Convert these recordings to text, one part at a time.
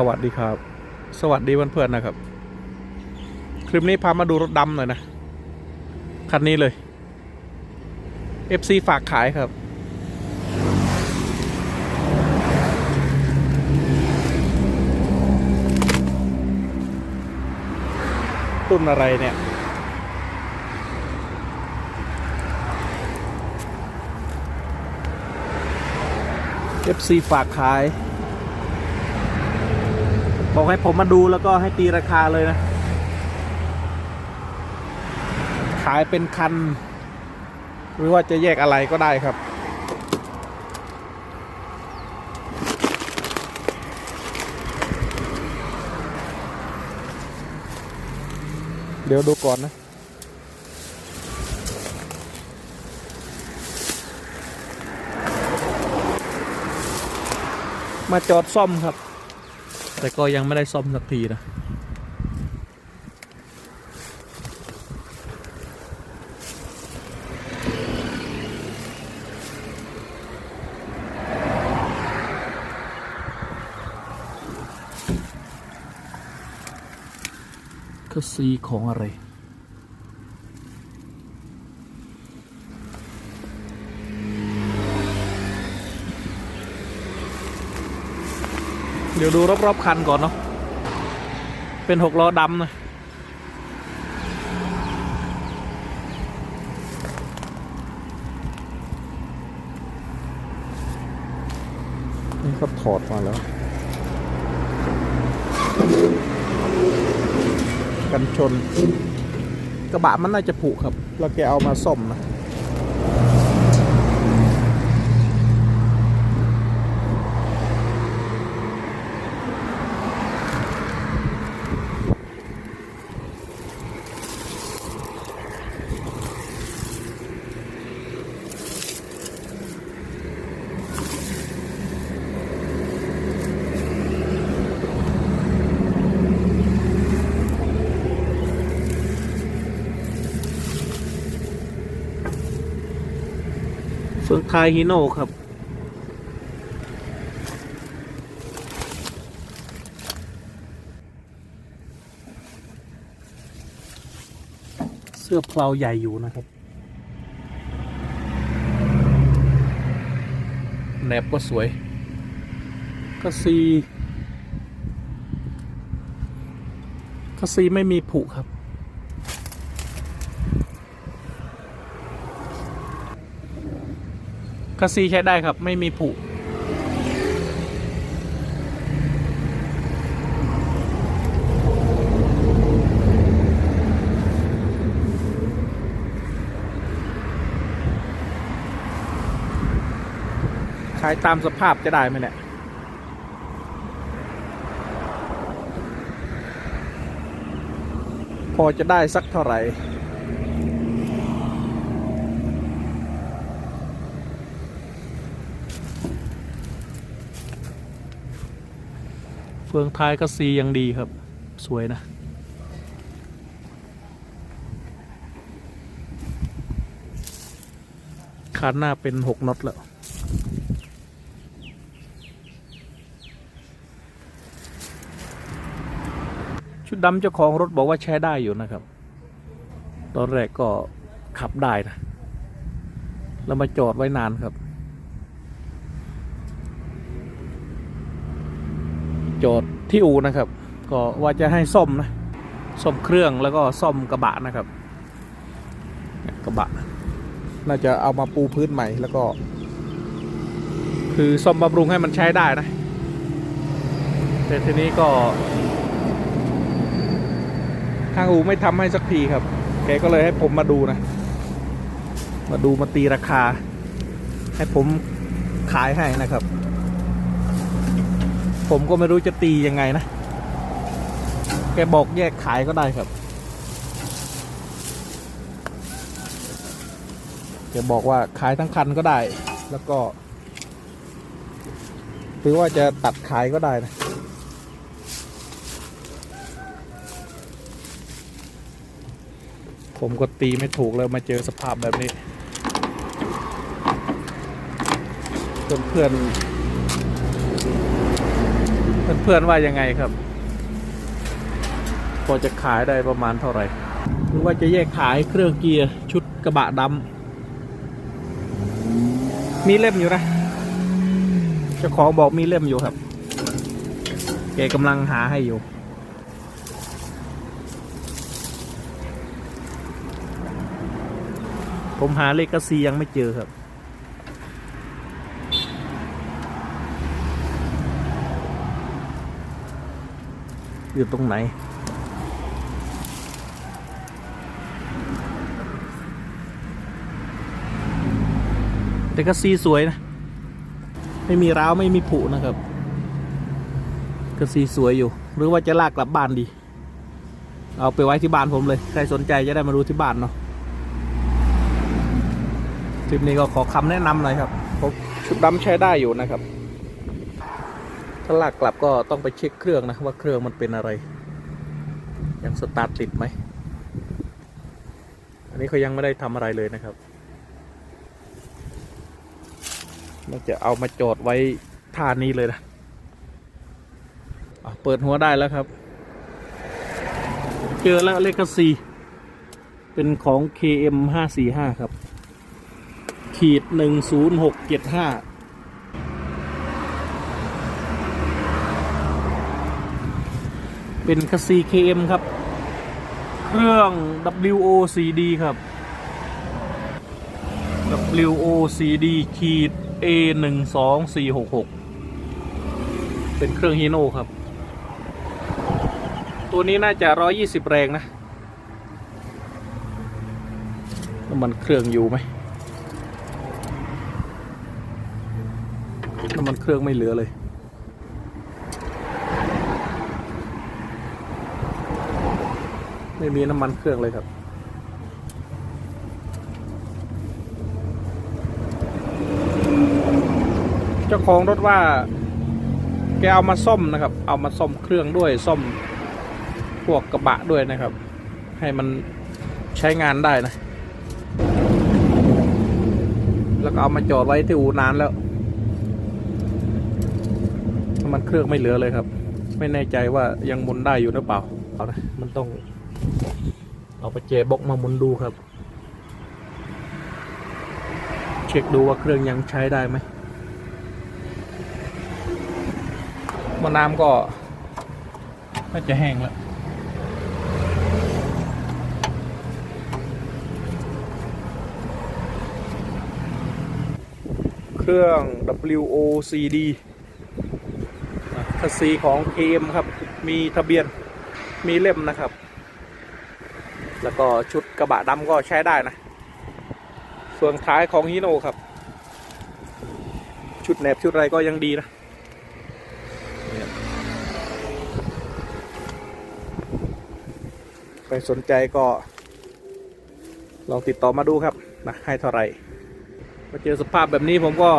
สวัสดีครับ สวัสดีเพื่อนๆนะครับ คลิปนี้พามาดูรถดำหน่อยนะ คันนี้เลย FC ฝากขายครับ รุ่นอะไรเนี่ย FC ฝากขาย บอกให้ผมมาดูแล้วก็ให้ตีราคาเลยนะ ขายเป็นคัน หรือว่าจะแยกอะไรก็ได้ครับ เดี๋ยวดูก่อนนะมาจอดซ่อมครับ แต่ก็ยังไม่ได้ซ่อมสักทีนะก็ซีของอะไร เดี๋ยวดูรอบๆคันก่อนเนาะ เป็นหกล้อดำนะนี่ก็ถอดมาแล้ว กันชน กระบะมันน่าจะผุครับ แล้วแกเอามาซ่อมนะ เฟืองไทยฮิโน่ครับ เสื้อเพลาใหญ่อยู่นะครับแหนบก็สวยก็ซีก็ซีไม่มีผุครับ กระซีใช้ได้ครับ ไม่มีผุขายตามสภาพจะได้ไหมเนี่ยพอจะได้สักเท่าไหร่ เฟืองท้ายก็ซียังดีครับ สวยนะคันหน้าเป็นหกน็อตแล้ว ชุดดำเจ้าของรถบอกว่าใช้ได้อยู่นะครับ ตอนแรกก็ขับได้นะ แล้วมาจอดไว้นานครับ จอดที่อูนะครับ ก็ว่าจะให้ซ่อมนะซ่อมเครื่องแล้วก็ซ่อมกระบะนะครับ กระบะ น่าจะเอามาปูพื้นใหม่แล้วก็ คือซ่อมบำรุงให้มันใช้ได้นะ แต่ทีนี้ก็ ทางอูไม่ทำให้สักทีครับ แกก็เลยให้ผมมาดูนะ มาดูมาตีราคา ให้ผมขายให้นะครับ ผมก็ไม่รู้จะตียังไงนะ แกบอกแยกขายก็ได้ครับ แกบอกว่าขายทั้งคันก็ได้ แล้วก็ หรือว่าจะตัดขายก็ได้นะผมก็ตีไม่ถูกแล้วมาเจอสภาพแบบนี้เพื่อนๆ เพื่อนๆว่ายังไงครับ พอจะขายได้ประมาณเท่าไหร่หรือว่าจะแยกขายเครื่องเกียร์ชุดกระบะดำมีเล่มอยู่นะเจ้าของบอกมีเล่มอยู่ครับ แกกำลังหาให้อยู่ผมหาเลขกระซียังไม่เจอครับ อยู่ตรงไหน แต่ก็ซีสวยนะ ไม่มีร้าวไม่มีผุนะครับ ก็ซีสวยอยู่ หรือว่าจะลากกลับบ้านดี เอาไปไว้ที่บ้านผมเลย ใครสนใจจะได้มาดูที่บ้านเนาะคลิปนี้ก็ขอคำแนะนำหน่อยครับผมชุดดำใช้ได้อยู่นะครับ ถ้าลากกลับก็ต้องไปเช็คเครื่องนะว่าเครื่องมันเป็นอะไร ยังสตาร์ทติดไหม อันนี้เขายังไม่ได้ทำอะไรเลยนะครับน่าจะเอามาจอดไว้ท่านี้เลยนะเปิดหัวได้แล้วครับ เจอแล้วเลขสี่เป็นของ KM 545 ครับ ขีดหนึ่งศูนย์หกเจ็ดห้า เป็นคัสซี KM ครับ เครื่อง WOCD ครับ WOCD ขีด A หนึ่งสองสี่หกหกเป็นเครื่องฮีโน่ครับ ตัวนี้น่าจะร้อยี่สิบแรงนะน้ำมันเครื่องอยู่ไหมน้ำมันเครื่องไม่เหลือเลย ไม่มีน้ำมันเครื่องเลยครับ เจ้าของรถว่าแกเอามาซ่อมนะครับ เอามาซ่อมเครื่องด้วยซ่อมพวกกระบะด้วยนะครับ ให้มันใช้งานได้นะ แล้วก็เอามาจอดไว้ที่อู่นานแล้วน้ำมันเครื่องไม่เหลือเลยครับ ไม่แน่ใจว่ายังมุนได้อยู่หรือเปล่าเอานะมันต้อง เอาไปเจบล็อกมาหมุนดูครับ เช็คดูว่าเครื่องยังใช้ได้ไหมมอน้ำก็น่าจะแห้งแล้วเครื่อง WOCD คัสซีของ KM ครับ มีทะเบียนมีเล่มนะครับ แล้วก็ชุดกระบะดำก็ใช้ได้นะ ส่วนท้ายของฮิโนครับ ชุดแหนบชุดอะไรก็ยังดีนะเนี่ยใครสนใจก็ ลองติดต่อมาดูครับนะให้เท่าไหร่มาเจอสภาพแบบนี้ผมก็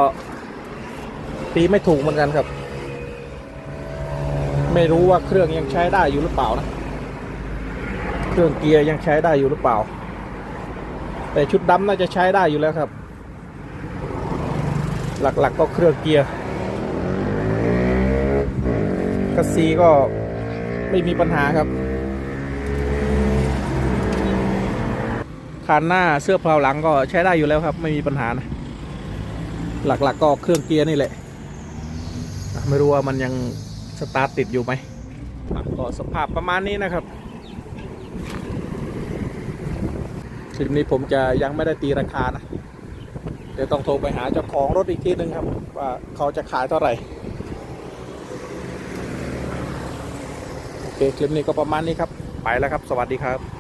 ตีไม่ถูกเหมือนกันครับ ไม่รู้ว่าเครื่องยังใช้ได้อยู่หรือเปล่านะ เครื่องเกียร์ยังใช้ได้อยู่หรือเปล่า แต่ชุดดำน่าจะใช้ได้อยู่แล้วครับ หลักๆกก็เครื่องเกียร์คัสซีก็ไม่มีปัญหาครับคานหน้าเสื้อเพลาหลังก็ใช้ได้อยู่แล้วครับ ไม่มีปัญหานะ หลักๆกก็เครื่องเกียร์นี่แหละ ไม่รู้ว่ามันยังสตาร์ทติดอยู่ไหมก็สภาพประมาณนี้นะครับ คลิปนี้ผมจะยังไม่ได้ตีราคานะ เดี๋ยวต้องโทรไปหาเจ้าของรถอีกทีหนึ่งครับ ว่าเขาจะขายเท่าไหร่ โอเค คลิปนี้ก็ประมาณนี้ครับ ไปแล้วครับ สวัสดีครับ